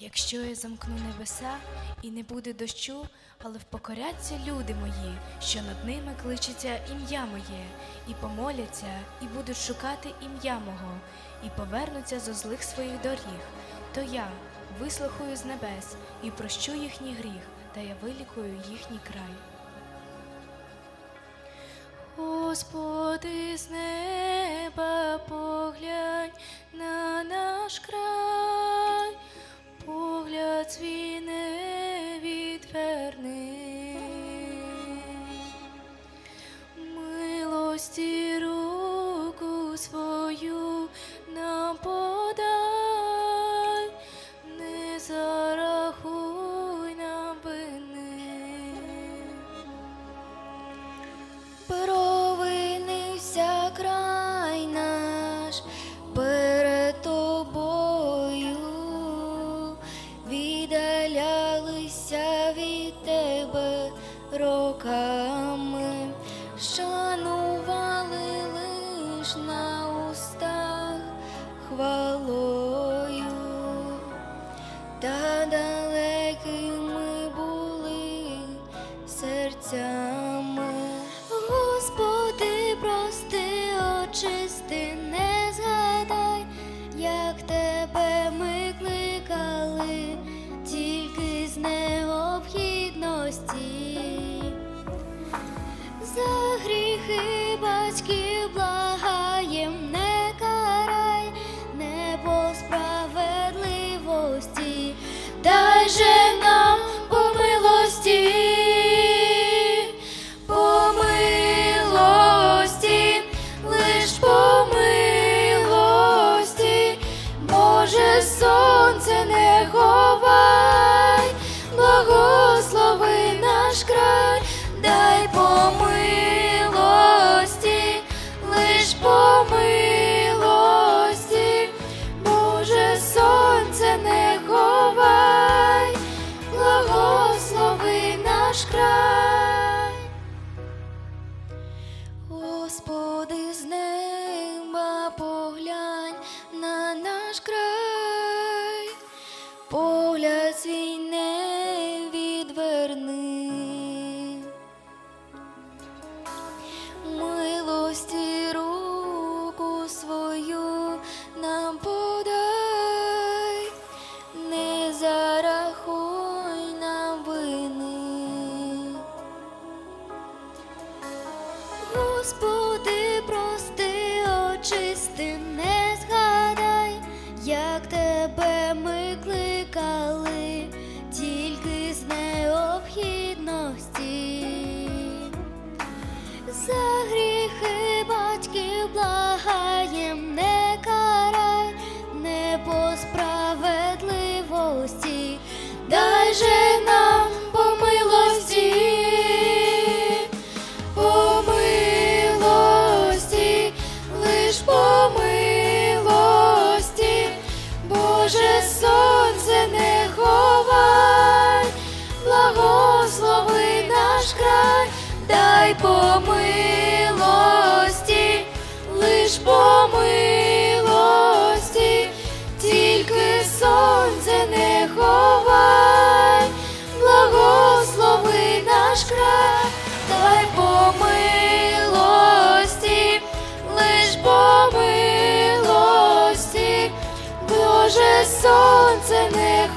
Якщо я замкну небеса і не буде дощу, але впокоряться люди мої, що над ними кличеться ім'я моє, і помоляться, і будуть шукати ім'я мого, і повернуться зо злих своїх доріг, то я вислухаю з небес і прощу їхній гріх, та я вилікую їхній край. Господи, з неба поглянь на наш край, роками, шанували лиш на устах хвалою, та далекими були серцями. Господи, прости, очисти, не згадай, як тебе ми кликали, тільки з необхідності. Господи, з неба поглянь на наш край, погляд свій не Господи, прости, очисти, не згадай, як тебе ми кликали, тільки з необхідності. За гріхи батьків благаєм, не карай, не по справедливості, дай же нам по милості, лиш по милості, тільки сонце не ховай, благослови наш край, дай по милості, лиш по милості, Боже сонце не